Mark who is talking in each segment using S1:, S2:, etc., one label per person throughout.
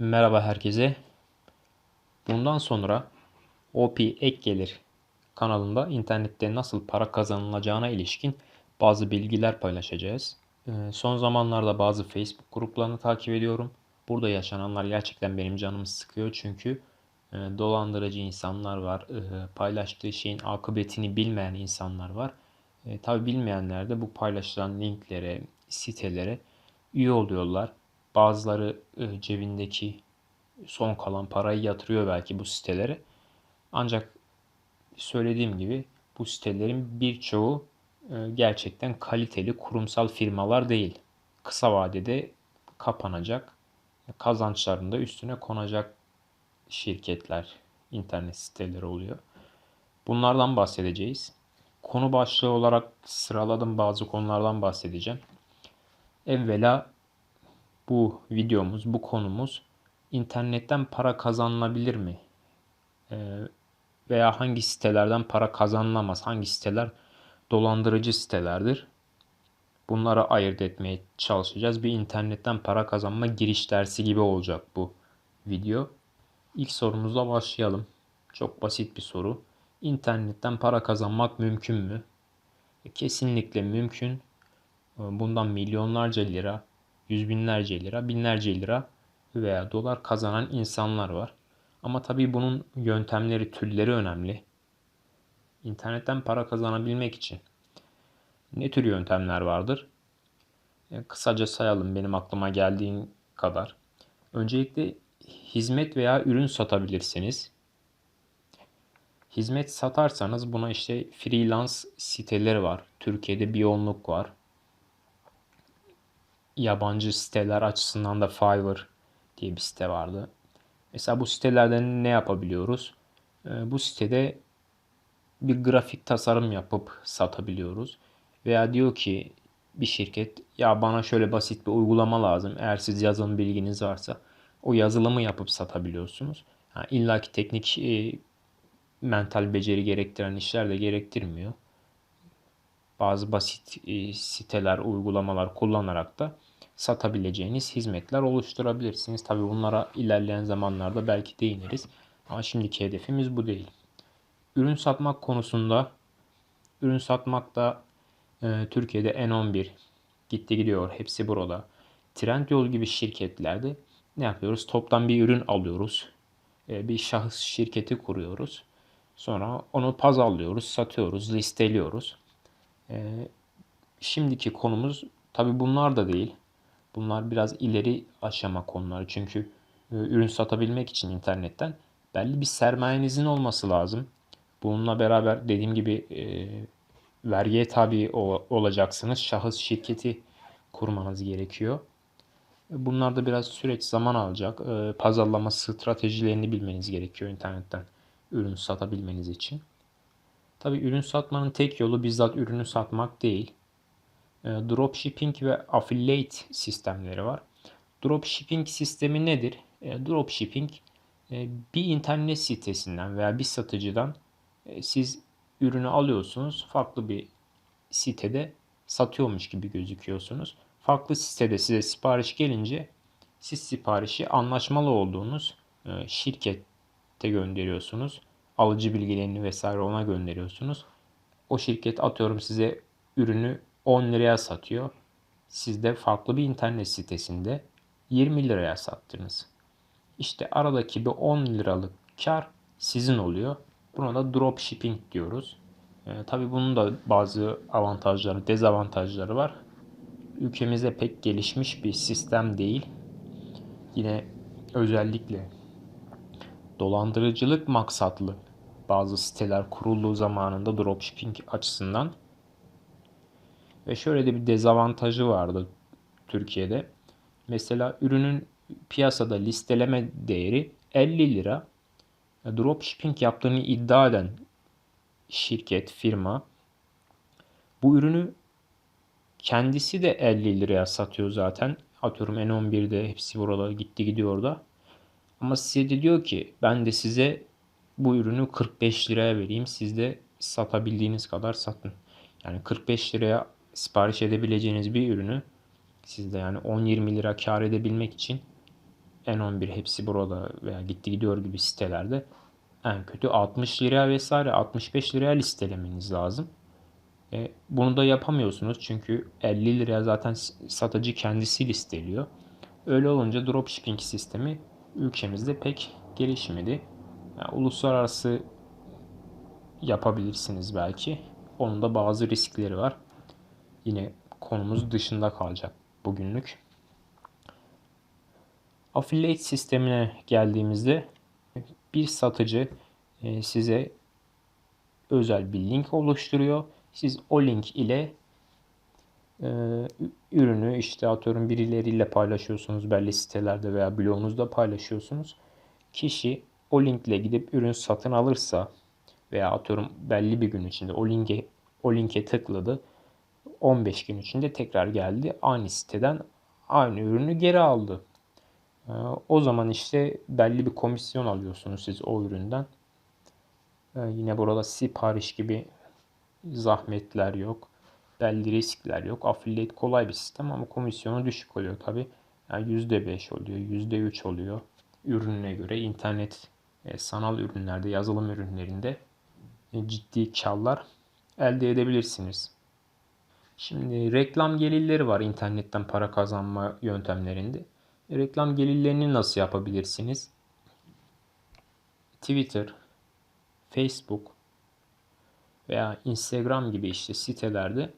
S1: Merhaba herkese. Bundan sonra OP Ek Gelir kanalında internette nasıl para kazanılacağına ilişkin bazı bilgiler paylaşacağız. Ee, Son zamanlarda bazı Facebook gruplarını takip ediyorum. Burada yaşananlar gerçekten benim canımı sıkıyor çünkü e, dolandırıcı insanlar var, e, paylaştığı şeyin akıbetini bilmeyen insanlar var. E, tabii bilmeyenler de bu paylaşılan linklere, sitelere üye oluyorlar. Bazıları e, cebindeki son kalan parayı yatırıyor belki bu sitelere. Ancak söylediğim gibi bu sitelerin birçoğu e, gerçekten kaliteli kurumsal firmalar değil. Kısa vadede kapanacak, kazançlarını da üstüne konacak şirketler, internet siteleri oluyor. Bunlardan bahsedeceğiz. Konu başlığı olarak sıraladım bazı konulardan bahsedeceğim. Evvela bu videomuz, bu konumuz internetten para kazanılabilir mi? Ee, veya hangi sitelerden para kazanılamaz? Hangi siteler dolandırıcı sitelerdir? Bunları ayırt etmeye çalışacağız. Bir internetten para kazanma giriş dersi gibi olacak bu video. İlk sorumuzla başlayalım. Çok basit bir soru. İnternetten para kazanmak mümkün mü? Kesinlikle mümkün. Bundan milyonlarca lira, yüz binlerce lira, binlerce lira veya dolar kazanan insanlar var. Ama tabii bunun yöntemleri, türleri önemli. İnternetten para kazanabilmek için ne tür yöntemler vardır? E, Kısaca sayalım benim aklıma geldiğin kadar. Öncelikle hizmet veya ürün satabilirsiniz. Hizmet satarsanız buna işte freelance siteleri var. Türkiye'de bir yoğunluk var. Yabancı siteler açısından da Fiverr diye bir site vardı. Mesela bu sitelerden ne yapabiliyoruz? Ee, Bu sitede bir grafik tasarım yapıp satabiliyoruz. Veya diyor ki bir şirket ya bana şöyle basit bir uygulama lazım. Eğer siz yazılım bilginiz varsa o yazılımı yapıp satabiliyorsunuz. Ha, İlla ki teknik e, mental beceri gerektiren işler de gerektirmiyor. Bazı basit e, siteler, uygulamalar kullanarak da satabileceğiniz hizmetler oluşturabilirsiniz. Tabii bunlara ilerleyen zamanlarda belki değiniriz. Ama şimdiki hedefimiz bu değil. Ürün satmak konusunda ürün satmakta e, Türkiye'de N11 gitti gidiyor. Hepsi burada. Trendyol gibi şirketlerde ne yapıyoruz? Toptan bir ürün alıyoruz. E, bir şahıs şirketi kuruyoruz. Sonra onu pazarlıyoruz, satıyoruz, listeliyoruz. E, şimdiki konumuz tabii bunlar da değil. Bunlar biraz ileri aşama konular. Çünkü e, ürün satabilmek için internetten belli bir sermayenizin olması lazım. Bununla beraber dediğim gibi e, vergiye tabi ol- olacaksınız. Şahıs şirketi kurmanız gerekiyor. Bunlar da biraz süreç zaman alacak. E, pazarlama stratejilerini bilmeniz gerekiyor internetten ürün satabilmeniz için. Tabii ürün satmanın tek yolu bizzat ürünü satmak değil. E, Dropshipping ve affiliate sistemleri var. Dropshipping sistemi nedir? E, Dropshipping e, bir internet sitesinden veya bir satıcıdan e, siz ürünü alıyorsunuz. Farklı bir sitede satıyormuş gibi gözüküyorsunuz. Farklı sitede size sipariş gelince siz siparişi anlaşmalı olduğunuz e, şirkette gönderiyorsunuz. Alıcı bilgilerini vesaire ona gönderiyorsunuz. O şirket atıyorum size ürünü 10 liraya satıyor. Siz de farklı bir internet sitesinde 20 liraya sattınız. İşte aradaki bir 10 liralık kar sizin oluyor. Buna da dropshipping diyoruz. Ee, tabii bunun da bazı avantajları, dezavantajları var. Ülkemizde pek gelişmiş bir sistem değil. Yine özellikle dolandırıcılık maksatlı bazı siteler kurulduğu zamanında dropshipping açısından ve şöyle de bir dezavantajı vardı Türkiye'de. Mesela ürünün piyasada listeleme değeri 50 lira. Dropshipping yaptığını iddia eden şirket, firma bu ürünü kendisi de 50 liraya satıyor zaten. Atıyorum N11'de hepsi burada gitti gidiyor da. Ama size de diyor ki ben de size bu ürünü 45 liraya vereyim. Siz de satabildiğiniz kadar satın. Yani 45 liraya sipariş edebileceğiniz bir ürünü siz de yani 10-20 lira kar edebilmek için N11 hepsi burada veya gitti gidiyor gibi sitelerde en kötü 60 liraya vesaire 65 liraya listelemeniz lazım. E, bunu da yapamıyorsunuz çünkü 50 liraya zaten satıcı kendisi listeliyor. Öyle olunca dropshipping sistemi ülkemizde pek gelişmedi. Yani uluslararası yapabilirsiniz belki. Onun da bazı riskleri var. Yine konumuz dışında kalacak bugünlük. Affiliate sistemine geldiğimizde bir satıcı e, size özel bir link oluşturuyor. Siz o link ile e, ürünü işte atıyorum birileriyle paylaşıyorsunuz belli sitelerde veya blogunuzda paylaşıyorsunuz. Kişi o linkle gidip ürün satın alırsa veya atıyorum belli bir gün içinde o linke o linke tıkladı. 15 gün içinde tekrar geldi. Aynı siteden aynı ürünü geri aldı. Ee, o zaman işte belli bir komisyon alıyorsunuz siz o üründen. Ee, yine burada sipariş gibi zahmetler yok. Belli riskler yok. Affiliate kolay bir sistem ama komisyonu düşük oluyor tabi. Yani %5 oluyor, %3 oluyor. Ürününe göre internet e, sanal ürünlerde, yazılım ürünlerinde e, ciddi karlar elde edebilirsiniz. Şimdi reklam gelirleri var internetten para kazanma yöntemlerinde. Reklam gelirlerini nasıl yapabilirsiniz? Twitter, Facebook veya Instagram gibi işte sitelerde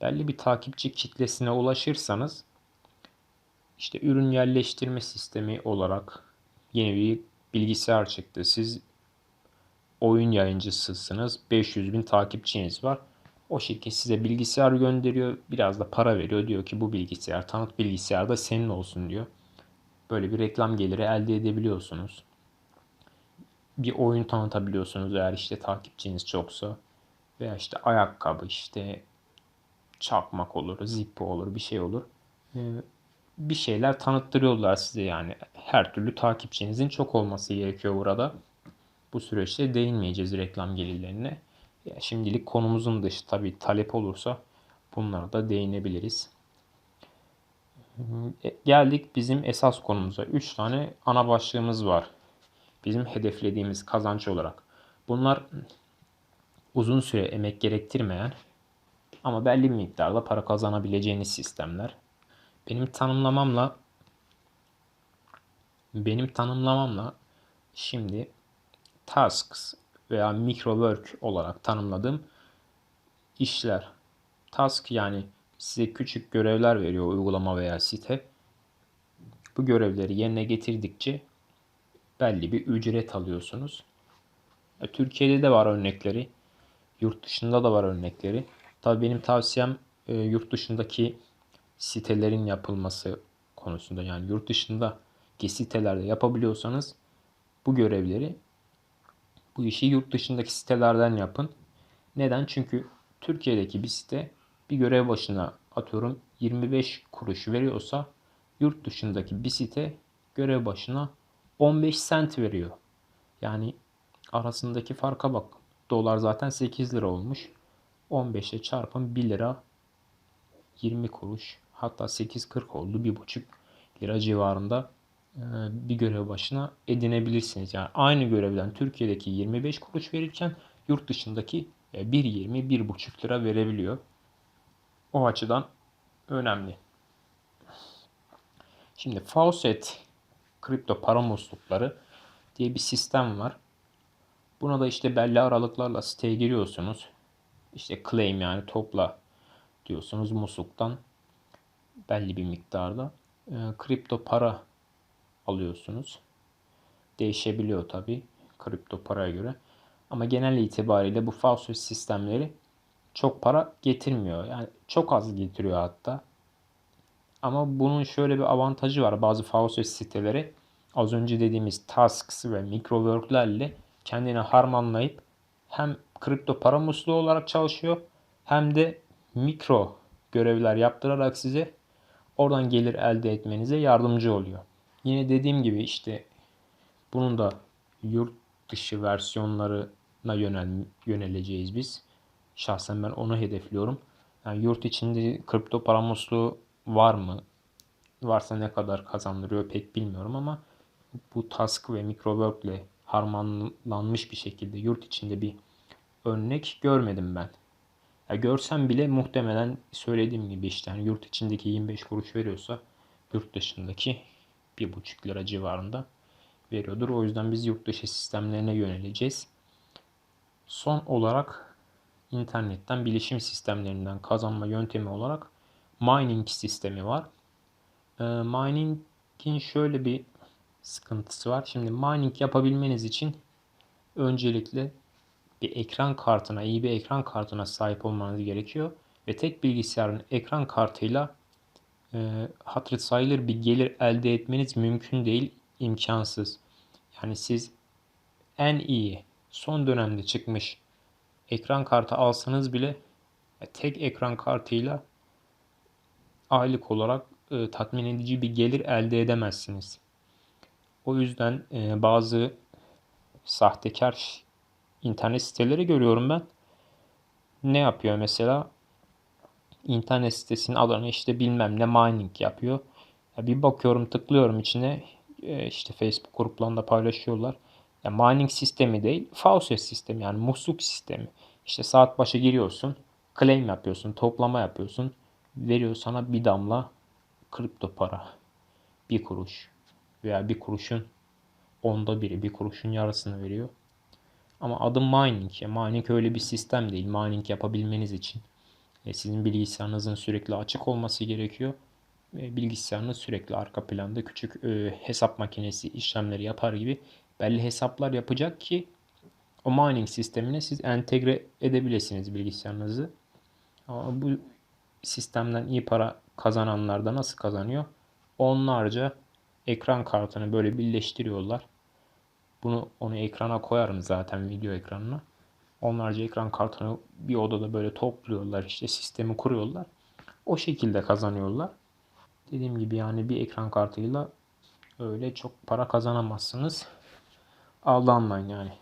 S1: belli bir takipçi kitlesine ulaşırsanız işte ürün yerleştirme sistemi olarak yeni bir bilgisayar çıktı. Siz oyun yayıncısısınız. 500 bin takipçiniz var. O şirket size bilgisayar gönderiyor. Biraz da para veriyor. Diyor ki bu bilgisayar tanıt bilgisayar da senin olsun diyor. Böyle bir reklam geliri elde edebiliyorsunuz. Bir oyun tanıtabiliyorsunuz eğer işte takipçiniz çoksa. Veya işte ayakkabı işte çakmak olur, zippo olur, bir şey olur. Ee, bir şeyler tanıttırıyorlar size yani. Her türlü takipçinizin çok olması gerekiyor burada. Bu süreçte değinmeyeceğiz reklam gelirlerine. Ya şimdilik konumuzun dışı tabii talep olursa bunlara da değinebiliriz. E, geldik bizim esas konumuza. 3 tane ana başlığımız var. Bizim hedeflediğimiz kazanç olarak. Bunlar uzun süre emek gerektirmeyen ama belli bir miktarda para kazanabileceğiniz sistemler. Benim tanımlamamla benim tanımlamamla şimdi tasks veya micro work olarak tanımladığım işler. Task yani size küçük görevler veriyor uygulama veya site. Bu görevleri yerine getirdikçe belli bir ücret alıyorsunuz. E, Türkiye'de de var örnekleri. Yurt dışında da var örnekleri. Tabii benim tavsiyem e, yurt dışındaki sitelerin yapılması konusunda. Yani yurt dışındaki sitelerde yapabiliyorsanız bu görevleri bu işi yurt dışındaki sitelerden yapın. Neden? Çünkü Türkiye'deki bir site bir görev başına atıyorum 25 kuruş veriyorsa yurt dışındaki bir site görev başına 15 sent veriyor. Yani arasındaki farka bak. Dolar zaten 8 lira olmuş. 15'e çarpın 1 lira 20 kuruş hatta 8.40 oldu 1.5 lira civarında bir görev başına edinebilirsiniz. Yani aynı görevden Türkiye'deki 25 kuruş verirken yurt dışındaki 1.20 e, 1.5 lira verebiliyor. O açıdan önemli. Şimdi Faucet kripto para muslukları diye bir sistem var. Buna da işte belli aralıklarla siteye giriyorsunuz. İşte claim yani topla diyorsunuz musluktan belli bir miktarda e, kripto para alıyorsunuz. Değişebiliyor tabi kripto paraya göre. Ama genel itibariyle bu Faucet sistemleri çok para getirmiyor. Yani çok az getiriyor hatta. Ama bunun şöyle bir avantajı var. Bazı Faucet siteleri az önce dediğimiz tasks ve microworklerle kendini harmanlayıp hem kripto para musluğu olarak çalışıyor hem de mikro görevler yaptırarak size oradan gelir elde etmenize yardımcı oluyor. Yine dediğim gibi işte bunun da yurt dışı versiyonlarına yönel, yöneleceğiz biz. Şahsen ben onu hedefliyorum. Yani yurt içinde kripto para musluğu var mı? varsa ne kadar kazandırıyor pek bilmiyorum ama bu Task ve Microwork ile harmanlanmış bir şekilde yurt içinde bir örnek görmedim ben. Ya görsem bile muhtemelen söylediğim gibi işte yani yurt içindeki 25 kuruş veriyorsa yurt dışındaki 1,5 lira civarında veriyordur. O yüzden biz yurt dışı sistemlerine yöneleceğiz. Son olarak internetten bilişim sistemlerinden kazanma yöntemi olarak mining sistemi var. E, mining'in şöyle bir sıkıntısı var. Şimdi mining yapabilmeniz için öncelikle bir ekran kartına, iyi bir ekran kartına sahip olmanız gerekiyor. Ve tek bilgisayarın ekran kartıyla e, hatırı sayılır bir gelir elde etmeniz mümkün değil, imkansız. Yani siz en iyi son dönemde çıkmış ekran kartı alsanız bile e, tek ekran kartıyla aylık olarak e, tatmin edici bir gelir elde edemezsiniz. O yüzden e, bazı sahtekar internet siteleri görüyorum ben. Ne yapıyor mesela? İnternet sitesinin adını işte bilmem ne mining yapıyor. Ya bir bakıyorum tıklıyorum içine e, işte Facebook gruplarında paylaşıyorlar. Ya mining sistemi değil, faucet sistemi yani musluk sistemi. İşte saat başı giriyorsun, claim yapıyorsun, toplama yapıyorsun. Veriyor sana bir damla kripto para. Bir kuruş veya bir kuruşun onda biri, bir kuruşun yarısını veriyor. Ama adı mining. Ya mining öyle bir sistem değil. Mining yapabilmeniz için sizin bilgisayarınızın sürekli açık olması gerekiyor. E, bilgisayarınız sürekli arka planda küçük e, hesap makinesi işlemleri yapar gibi belli hesaplar yapacak ki o mining sistemine siz entegre edebilirsiniz bilgisayarınızı. Ama bu sistemden iyi para kazananlar da nasıl kazanıyor? Onlarca ekran kartını böyle birleştiriyorlar. Bunu onu ekrana koyarım zaten video ekranına. Onlarca ekran kartını bir odada böyle topluyorlar işte sistemi kuruyorlar. O şekilde kazanıyorlar. Dediğim gibi yani bir ekran kartıyla öyle çok para kazanamazsınız. Aldanmayın yani.